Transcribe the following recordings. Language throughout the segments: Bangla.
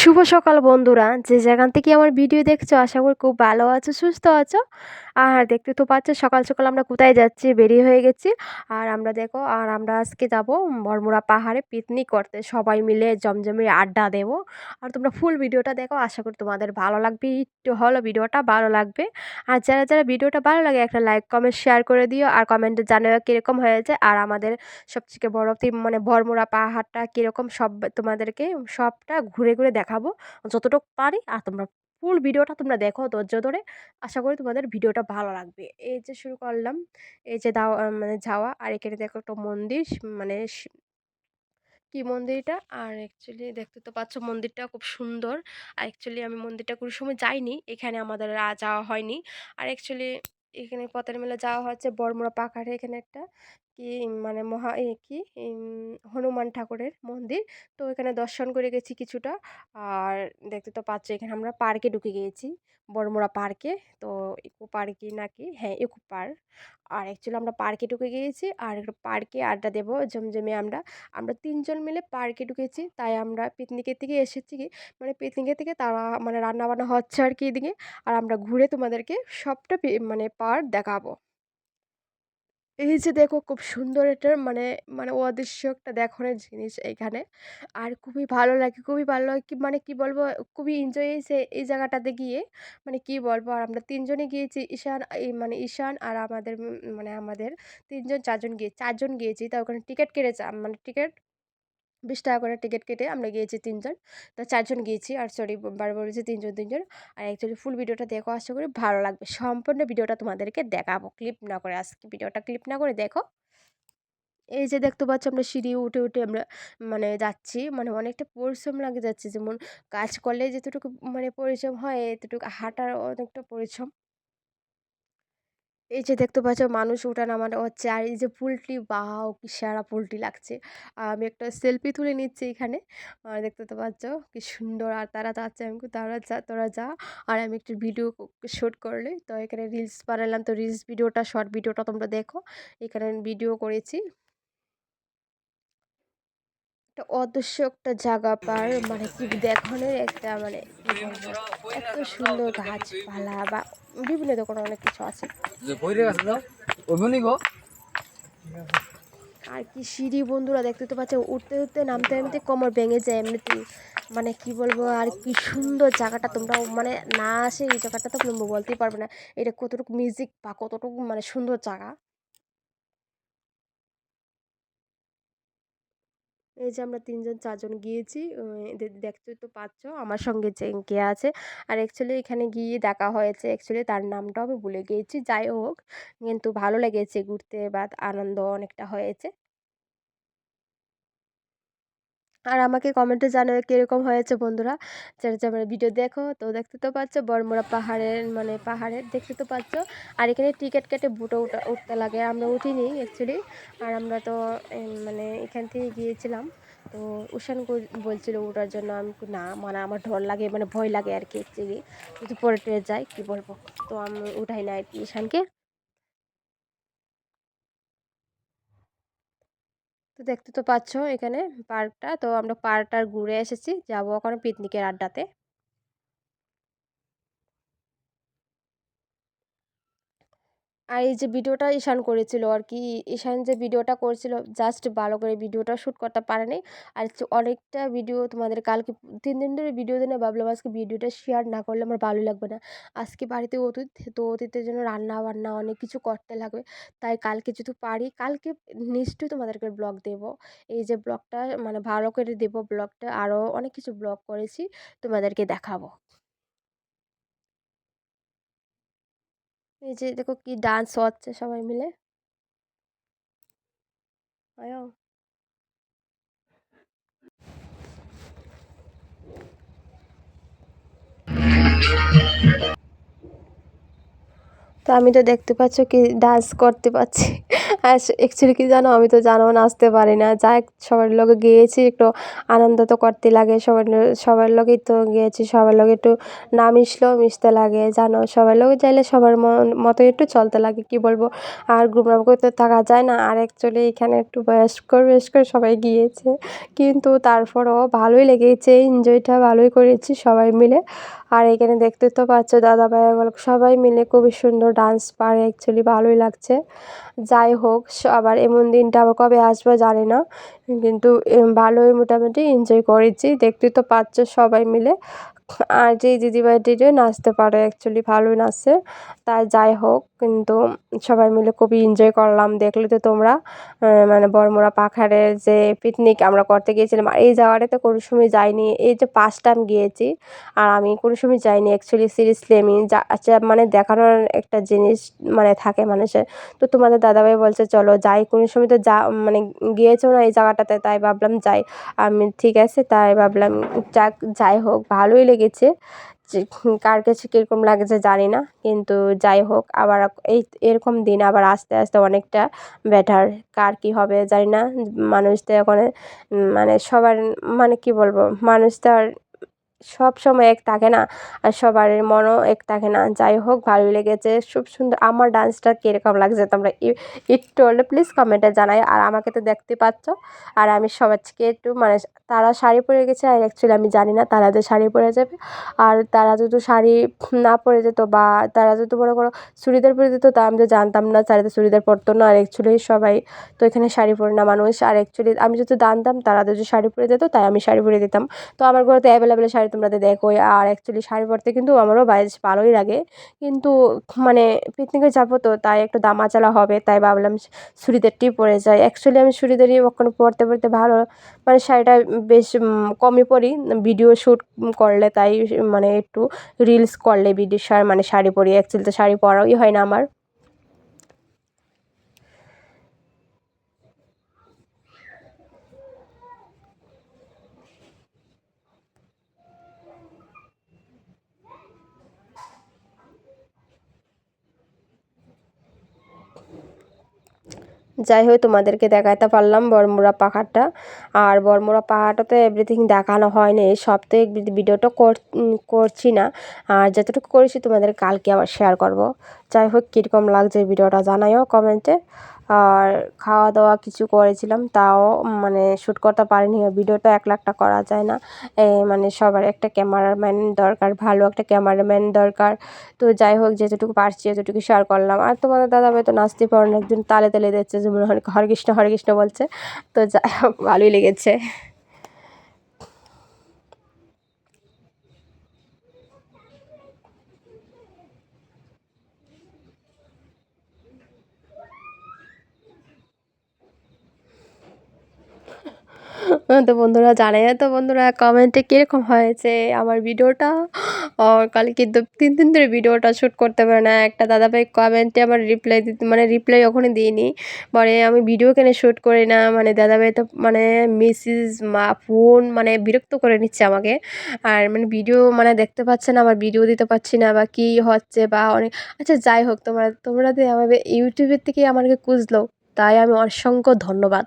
শুভ সকাল বন্ধুরা। যে যেখান থেকে আমার ভিডিও দেখছ, আশা করি খুব ভালো আছো, সুস্থ আছো। আর দেখতে তো পাচ্ছ, সকাল সকাল আমরা কোথায় যাচ্ছি, বেরিয়ে হয়ে গেছি। আর আমরা দেখো, আর আমরা আজকে যাব বরমুড়া পাহাড়ে পিকনিক করতে। সবাই মিলে জমজমে আড্ডা দেবো। আর তোমরা ফুল ভিডিওটা দেখো, আশা করি তোমাদের ভালো লাগবে। একটু হলো ভিডিওটা ভালো লাগবে। আর যারা যারা ভিডিওটা ভালো লাগে, একটা লাইক কমেন্ট শেয়ার করে দিও। আর কমেন্টে জানাও কীরকম হয়েছে। আর আমাদের সবথেকে বড় মানে বরমুড়া পাহাড়টা কীরকম, সব তোমাদেরকে সবটা ঘুরে ঘুরে দেখাবো। যতটুকু পারি আর তোমরা ফুল ভিডিওটা তোমরা দেখো ধৈর্য ধরে। আশা করি তোমাদের ভিডিওটা ভালো লাগবে। এই যে শুরু করলাম। এই যে দাও মানে যাওয়া আর এখানে দেখো একটা মন্দির মানে কি মন্দিরটা? আর অ্যাকচুয়ালি দেখতে তো পাচ্ছ মন্দিরটা খুব সুন্দর। আর অ্যাকচুয়ালি আমি মন্দিরটা কোনো সময় যাইনি। এখানে আমাদের যাওয়া হয়নি। আর অ্যাকচুয়ালি এখানে পথের মেলা যাওয়া হচ্ছে বড়মুড়া পাহাড়ে এখানে একটা। কি মানে মহা কি? হনুমান ঠাকুরের মন্দির। তো এখানে দর্শন করে গেছি কিছুটা। আর দেখতে তো পাচ্ছ, এখানে আমরা পার্কে ঢুকে গিয়েছি। বড়মোড়া পার্কে। তো ইকো পার্কে নাকি হ্যাঁ ইকো পার্ক। আর অ্যাকচুয়ালি আমরা পার্কে ঢুকে গিয়েছি। আর পার্কে আড্ডা দেবো, জমজমে আমরা। আমরা তিনজন মিলে পার্কে ঢুকেছি। তাই আমরা পিকনিকের থেকে এসেছি কি? মানে পিকনিকের থেকে তারা মানে রান্না বান্না হচ্ছে আর কি এদিকে। আর আমরা ঘুরে তোমাদেরকে সবটা মানে পার্ক দেখাবো। এই যে দেখো খুব সুন্দর এটার মানে মানে অদৃশ্য একটা দেখানোর জিনিস এইখানে আর খুবই ভালো লাগে, খুবই ভালো লাগে কি মানে কি বলব, খুবই এনজয় হয়েছে এই জায়গাটাতে গিয়ে। মানে কি বলব, আর আমরা তিনজনে গিয়েছি, ঈশান, এই মানে ঈশান আর আমাদের মানে আমাদের তিনজন, চারজন গিয়ে, চারজন গিয়েছি। তা ওখানে টিকিট কেটেছে মানে টিকিট বিশ টাকা করে টিকিট কেটে আমরা গিয়েছি তিনজন। তো চারজন গিয়েছি আর সরি বার বলেছি তিনজন তিনজন। আর অ্যাকচুয়ালি ফুল ভিডিওটা দেখো, আশা করি ভালো লাগবে। সম্পূর্ণ ভিডিওটা তোমাদেরকে দেখাবো ক্লিপ না করে আজকে ভিডিওটা ক্লিপ না করে দেখো। এই যে দেখতে পাচ্ছ আমরা সিঁড়ি উঠে উঠে আমরা মানে যাচ্ছি মানে অনেকটা পরিশ্রম লাগে যাচ্ছে। যেমন কাজ করলে যেতটুকু মানে পরিশ্রম হয়, এতটুকু হাঁটার অনেকটা পরিশ্রম। এই যে দেখতে পাচ্ছ মানুষ ওঠা নামানো হচ্ছে, আর এই যে পুলটি বাও কি সারা পুলটি লাগছে। আর আমি একটা সেলফি তুলে নিচ্ছি এখানে। দেখতে তো পাচ্ছ কি সুন্দর, আর তারা যাচ্ছে আমি তারা যা, তোরা যা। আর আমি একটু ভিডিও শ্যুট করলে, তো এখানে রিলস বানালাম, তো রিলস ভিডিওটা শর্ট ভিডিওটা তোমরা দেখো। এখানে ভিডিও করেছি। একটা অদৃশ্য একটা জায়গা পার মানে কি দেখানোর একটা মানে এত সুন্দর গাছপালা বা বিভিন্ন ধরনের অনেক কিছু আছে। আর কি সিঁড়ি বন্ধুরা দেখতে তো পাচ্ছে উঠতে উঠতে নামতে নামতে কোমর ভেঙে যায় এমনিতেই। মানে কি বলব আর কি সুন্দর জায়গাটা তোমরা মানে না আসে এই জায়গাটা তো বলতেই পারবে না এটা কতটুকু মিউজিক বা কতটুকু মানে সুন্দর জায়গা। এই যে আমরা তিনজন, চারজন গিয়েছি দেখতে তো পাচ্ছ আমার সঙ্গে যে কে আছে। আর অ্যাকচুয়ালি এখানে গিয়ে দেখা হয়েছে অ্যাকচুয়ালি তার নামটাও আমি ভুলে গিয়েছি। যাই হোক, কিন্তু ভালো লেগেছে ঘুরতে বা আনন্দ অনেকটা হয়েছে। আর আমাকে কমেন্টে জানাবে কীরকম হয়েছে বন্ধুরা। যারা যারা ভিডিও দেখো, তো দেখতে তো পাচ্ছ বড়মোড়া পাহাড়ের মানে পাহাড়ের দেখতে তো পাচ্ছ। আর এখানে টিকিট কেটে বুটো উঠা, উঠতে লাগে। আমরা উঠিনি অ্যাকচুয়ালি আর আমরা তো মানে এখান থেকে গিয়েছিলাম। তো উষান বলছিল ওঠার জন্য। আমি না মানে আমার ডর লাগে মানে ভয় লাগে আর কি অ্যাকচুয়ালি যদি পরে টরে যাই, কী বলব? তো আমি উঠাই না আর কি ঈশানকে তো দেখতে তো পাচ্ছ এখানে পার্কটা। তো আমরা পার্কটা ঘুরে এসেছি। যাব এখন পিকনিকের আড্ডাতে। আর এই যে ভিডিওটা ঈশান করেছিল আর কি, ঈশান যে ভিডিওটা করেছিল জাস্ট ভালো করে ভিডিওটা শ্যুট করতে পারেনি। আর অনেকটা ভিডিও তোমাদের কালকে, তিন দিন ধরে ভিডিও দিনে ভাবলাম আজকে ভিডিওটা শেয়ার না করলে আমার ভালো লাগবে না। আজকে বাড়িতে অতীত তো অতীতের জন্য রান্না বান্না অনেক কিছু করতে লাগবে, তাই কালকে যদি পারি, কালকে নিশ্চয়ই তোমাদেরকে ব্লগ দেব। এই যে ব্লগটা মানে ভালো করে দেব ব্লগটা আরও অনেক কিছু ব্লগ করেছি, তোমাদেরকে দেখাবো। এই যে দেখো কি ডান্স হচ্ছে সবাই মিলে। তো আমি তো দেখতে পাচ্ছ কি ডান্স করতে পারছি। অ্যাকচুয়ালি কি জানো? আমি তো জানো নাচতে পারি না। যাই সবার লগে গিয়েছি, একটু আনন্দ তো করতে লাগে, সবার সবার লগেই তো গিয়েছি, সবার লগে একটু না মিশলেও মিশতে লাগে, জানো? সবার লগে যাইলে সবার মতো একটু চলতে লাগে, কি বলব? আর গ্রুমরাম করতে থাকা যায় না। আর অ্যাকচুয়ালি এখানে একটু বয়স্ক বয়স্ক সবাই গিয়েছে। কিন্তু তারপরও ভালোই লেগেছে এনজয়টা ভালোই করেছি সবাই মিলে। আর এখানে দেখতে তো পাচ্ছ দাদা ভাইয়াগুলো সবাই মিলে খুবই সুন্দর ডান্স পারে অ্যাকচুয়ালি ভালোই লাগছে। যাই হোক আবার এমন দিনটা আবার কবে আসবে জানি না। কিন্তু ভালোই মোটামুটি এনজয় করেছি। দেখতে তো পাচ্ছ সবাই মিলে। আর যেই দিদিভাইটিরে নাচতে পারে অ্যাকচুয়ালি ভালোই নাচে। তাই যাই হোক, কিন্তু সবাই মিলে খুবই এনজয় করলাম। দেখলে তো তোমরা মানে বড়মোড়া পাখারে যে পিকনিক আমরা করতে গিয়েছিলাম, আর এই তো কোনো সময় যাইনি। এই যে পাঁচ টাইম গিয়েছি, আর আমি কোনো সময় যাইনি অ্যাকচুয়ালি সিরিয়াসলি আমি যা আচ্ছা মানে দেখানোর একটা জিনিস মানে থাকে মানুষের। তো তোমাদের দাদাভাই বলছে, চলো যাই। কোনো সময় তো যা মানে গিয়েছো না এই জায়গাটাতে, তাই ভাবলাম যাই। আমি ঠিক আছে, তাই ভাবলাম, যাক, যাই হোক, ভালোই লেগেছে। যে কার কাছে কীরকম লাগছে জানি না, কিন্তু যাই হোক, আবার এই এরকম দিন আবার আস্তে আস্তে অনেকটা ব্যাটার কার কী হবে জানি না, মানুষ তো এখন মানে সবার মানে কী বলব, মানুষ তো আর সব সময় এক থাকে না আর সবার মনও এক থাকে না। যাই হোক ভালো লেগেছে। খুব সুন্দর আমার ডান্সটা কীরকম লাগছে তোমরা একটু হলে প্লিজ কমেন্টে জানাই। আর আমাকে তো দেখতে পাচ্ছ। আর আমি সবাইকে একটু মানে তারা শাড়ি পরে গেছে আর অ্যাকচুয়ালি আমি জানি না তারা যে শাড়ি পরে যাবে। আর তারা যদি শাড়ি না পরে যেত বা তারা যদি মনে করো চুড়িদার পরে যেত, তা আমি তো জানতাম না তারা চুড়িদার পরতো না। আর অ্যাকচুয়ালি সবাই তো এখানে শাড়ি পরে না মানুষ। আর অ্যাকচুয়ালি আমি যদি জানতাম তারা যদি শাড়ি পরে যেত, তাই আমি শাড়ি পরে দিতাম। তো আমার ঘরে তো অ্যাভেলেবেল শাড়ি তোমরা তো দেখোই আর অ্যাকচুয়ালি শাড়ি পরতে কিন্তু আমারও বেশ ভালোই লাগে। কিন্তু মানে পিকনিকে যাব তো, তাই একটু দামাচালা হবে, তাই ভাবলাম চুড়িদারটিই পরে যাই। অ্যাকচুয়ালি আমি চুড়িদারই কখনো পরতে পরতে ভালো মানে শাড়িটা বেশ কমই পরি। ভিডিও শ্যুট করলে তাই মানে একটু রিলস করলে ভিডিও মানে শাড়ি পরি। অ্যাকচুয়ালি তো শাড়ি পরাই হয় না আমার। যাই হোক তোমাদেরকে দেখাতে পারলাম বরমুড়া পাহাড়টা। আর বরমুড়া পাহাড়টা তো এভরিথিং দেখানো হয়নি তো ভিডিওটা করছি না। আর যতটুকু করেছি তোমাদের কালকে আবার শেয়ার করব। যাই হোক কীরকম লাগছে ভিডিওটা জানাইও কমেন্টে। আর খাওয়া দাওয়া কিছু করেছিলাম, তাও মানে শ্যুট করতে পারিনি। ভিডিওটা এক লাখটা করা যায় না। মানে সবার একটা ক্যামেরাম্যান দরকার, ভালো একটা ক্যামেরাম্যান দরকার। তো যাই হোক যেটুকু পারছি এতটুকু শেয়ার করলাম। আর তোমাদের দাদা ভাই তো নাচতে পারেন একদিন তালে তালে দিচ্ছে যেমন হরে কৃষ্ণ হরে কৃষ্ণ বলছে। তো যাই হোক, ভালোই লেগেছে। তো বন্ধুরা জানাই তো বন্ধুরা কমেন্টে কীরকম হয়েছে আমার ভিডিওটা? কালকে কিন্তু তিন দিন ধরে ভিডিওটা শ্যুট করতে পারে না। একটা দাদাভাই কমেন্টে আমার রিপ্লাই দিতে মানে রিপ্লাই ওখানে দিইনি। পরে আমি ভিডিও কেন শ্যুট করি না? মানে দাদাভাই তো মানে মেসেজ মা ফোন মানে বিরক্ত করে নিচ্ছে আমাকে। আর মানে ভিডিও মানে দেখতে পাচ্ছে না আমার ভিডিও দিতে পারছি না, বা কী হচ্ছে, বা অনেক আচ্ছা যাই হোক, তোমরা তোমরা আমাদের ইউটিউবের থেকে আমাকে খুঁজলো। তাই আমি অসংখ্য ধন্যবাদ।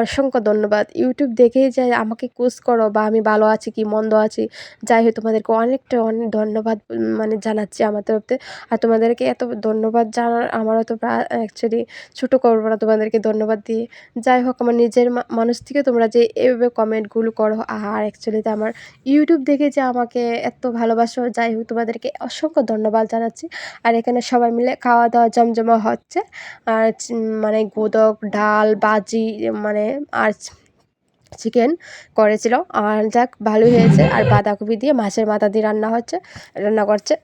অসংখ্য ধন্যবাদ। ইউটিউব দেখেই যে আমাকে কুস করো বা আমি ভালো আছি কি মন্দ আছি, যাই হোক তোমাদেরকে অনেকটা অনেক ধন্যবাদ মানে জানাচ্ছি আমার তরফতে আর তোমাদেরকে এত ধন্যবাদ জানার আমারও তো অ্যাকচুয়ালি ছোটো করব না তোমাদেরকে ধন্যবাদ দিয়ে। যাই হোক আমার নিজের মানুষ থেকে তোমরা যে এভাবে কমেন্টগুলো করো আর অ্যাকচুয়ালিতে আমার ইউটিউব দেখে যে আমাকে এত ভালোবাসো, যাই হোক তোমাদেরকে অসংখ্য ধন্যবাদ জানাচ্ছি। আর এখানে সবাই মিলে খাওয়া দাওয়া জমজমা হচ্ছে। আর মানে মোদক ডাল, বাজি মানে আর চিকেন করেছিল। আর যাক, ভালোই হয়েছে। আর বাঁধাকপি দিয়ে মাছের মাথা দিয়ে রান্না হচ্ছে, রান্না করছে।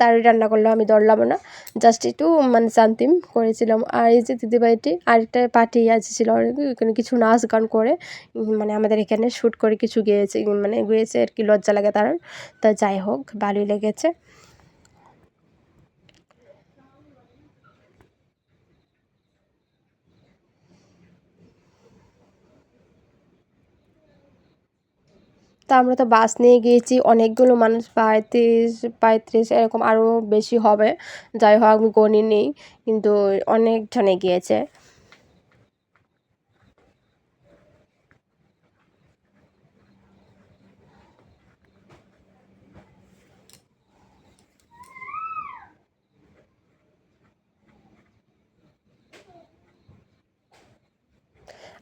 তারই রান্না করলেও আমি দৌড়লাম না। জাস্ট একটু মানে শান্তিম করেছিলাম। আর এই যে দিদিভাইটি আরেকটা পার্টি আসছিল ওখানে কিছু নাচ গান করে মানে আমাদের এখানে শ্যুট করে কিছু গিয়েছে মানে গিয়েছে আর কি, লজ্জা লাগে তার। তা যাই হোক, ভালোই লেগেছে। তা আমরা তো বাস নিয়ে গিয়েছি, অনেকগুলো মানুষ পঁয়ত্রিশ পঁয়ত্রিশ এরকম আরও বেশি হবে। যাই হোক, আমি নেই, কিন্তু অনেকজনে গিয়েছে।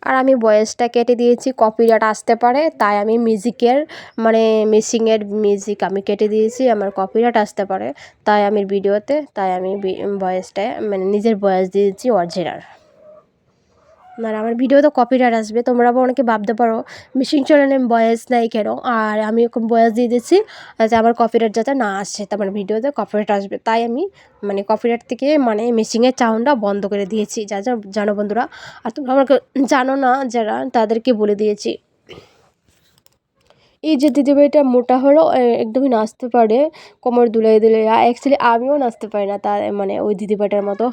আর আমি ভয়েসটা কেটে দিয়েছি কপিরাইট আসতে পারে, তাই আমি মিউজিকের মানে মিসিংয়ের মিউজিক আমি কেটে দিয়েছি, আমার কপিরাইট আসতে পারে, তাই আমি ভিডিওতে তাই আমি ভয়েসটা মানে নিজের ভয়েস দিয়েছি অরিজিনাল আর আমার ভিডিওতে কপিরাইট আসবে, তোমরা অনেকে ভাবতে পারো মিশিং চ্যানেলে ভয়েস নেই কেন? আর আমি ওরকম ভয়েস দিয়ে দিচ্ছি, যাতে আমার কপিরাইট যাতে না আসে, তো আমার ভিডিওতে কপিরাইট আসবে। তাই আমি মানে কপিরাইট থেকে মানে মিশিংয়ের সাউন্ডটা বন্ধ করে দিয়েছি। যা যা জানো বন্ধুরা, আর তোমরা আমাকে জানো না, যারা তাদেরকে বলে দিয়েছি। এই যে দিদিভাইটা মোটা হলো একদমই নাচতে পারে, কোমর দুলাই দিলে অ্যাকচুয়ালি আমিও নাচতে পারি না, তার মানে ওই দিদিভাইটার মতো।